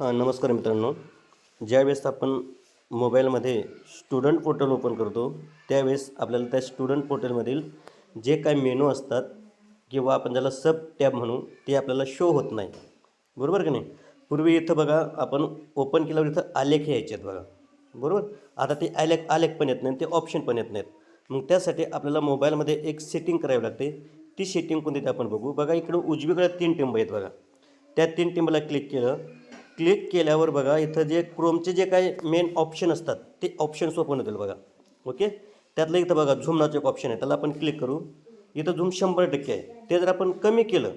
हां नमस्कार मित्रांनो. ज्यावेळेस आपण मोबाईलमध्ये स्टुडंट पोर्टल ओपन करतो त्यावेळेस आपल्याला त्या स्टुडंट पोर्टलमधील जे काही मेनू असतात किंवा आपण ज्याला सब टॅब म्हणू ते आपल्याला शो होत नाही. बरोबर की नाही? पूर्वी इथं बघा आपण ओपन केल्यावर इथं आलेख यायचे आहेत बघा. बरोबर? आता ते आलेख आलेख पण येत नाही ते ऑप्शन पण येत नाहीत. मग त्यासाठी आपल्याला मोबाईलमध्ये एक सेटिंग करावी लागते. ती सेटिंग कोणती ते आपण बघू. बघा इकडं उजवीकडे तीन टिंब आहेत बघा. त्या तीन टिंबला क्लिक केलं क्लिक केल्यावर बघा इथं जे क्रोमचे जे काही मेन ऑप्शन असतात ते ऑप्शन्स ओपन होतील बघा. ओके त्यातलं इथं बघा झूम नावाचं एक ऑप्शन आहे. त्याला आपण क्लिक करू. इथं झूम शंभर टक्के आहे. ते जर आपण कमी केलं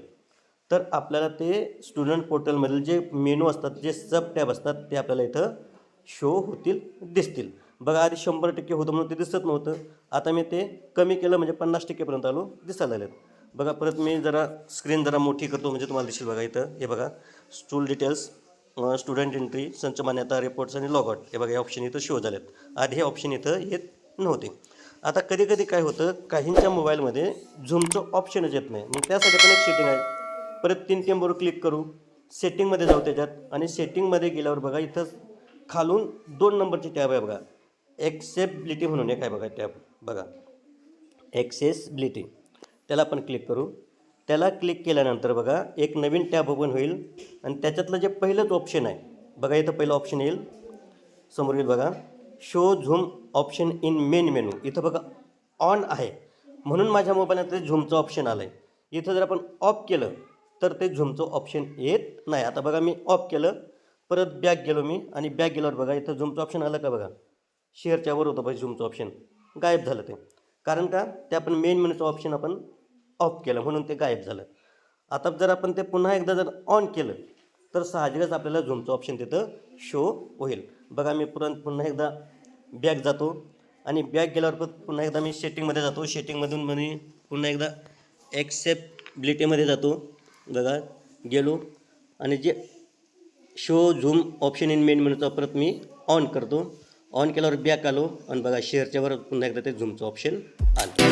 तर आपल्याला ते स्टुडंट पोर्टलमधील जे मेनू असतात जे सब टॅब असतात ते आपल्याला इथं शो होतील दिसतील. बघा आधी शंभर टक्के होतं म्हणून ते दिसत नव्हतं. आता मी ते कमी केलं म्हणजे पन्नास टक्केपर्यंत आलो दिसायला लागलेत. बघा परत मी जरा स्क्रीन जरा मोठी करतो म्हणजे तुम्हाला दिसेल बघा इथं. हे बघा स्टूल डिटेल्स स्टुडंट एंट्री संच मान्यता रिपोर्ट्स आणि लॉगआउट हे बघा हे ऑप्शन इथं शो झालेत. आधी हे ऑप्शन इथं येत नव्हते. आता कधी कधी काय होतं काहींच्या मोबाईलमध्ये झूमचं ऑप्शनच येत नाही. मग त्यासाठी पण एक सेटिंग आहे. परत तीन टेमवर क्लिक करू. सेटिंगमध्ये जाऊ त्याच्यात. आणि सेटिंगमध्ये गेल्यावर बघा इथं खालून दोन नंबरची टॅब आहे बघा. एक्सेबिलिटी म्हणून एक आहे बघा टॅब. बघा. एक्सेसबिलिटी त्याला आपण क्लिक करू. त्याला क्लिक केल्यानंतर बघा एक नवीन टॅब ओपन होईल. आणि त्याच्यातलं जे पहिलंच ऑप्शन आहे बघा इथं पहिलं ऑप्शन येईल. समोर येईल बघा show zoom option in main menu इथं बघा ऑन आहे. म्हणून माझ्या मोबाईलात ते झूमचं ऑप्शन आलं आहे इथं जर आपण ऑफ केलं तर ते झूमचं ऑप्शन येत नाही. आता बघा मी ऑफ केलं परत बॅक गेलो मी आणि बॅक गेल्यावर बघा इथं झूमचं ऑप्शन आलं का बघा? शेअरच्या वर होतं पाहिजे झूमचं ऑप्शन गायब झालं ते. कारण का? ते आपण मेन मेनूचं ऑप्शन आपण ऑफ केलं म्हणून ते गायब झालं. आता जर आपण ते पुन्हा एकदा जर ऑन केलं तर साहजिकच आपल्याला झूमचं ऑप्शन तिथं शो होईल. बघा मी पुरण पुन्हा एकदा बॅक जातो आणि बॅक गेल्यावर पण पुन्हा एकदा मी सेटिंगमध्ये जातो. सेटिंगमधून मी पुन्हा एकदा ॲक्सेप्बिलिटीमध्ये जातो. बघा गेलो आणि जे show zoom option in main मेनूचा परत मी ऑन करतो. ऑन केल्यावर बॅक आलो आणि बघा शेअरच्यावर पुन्हा एकदा ते झूमचं ऑप्शन आलं.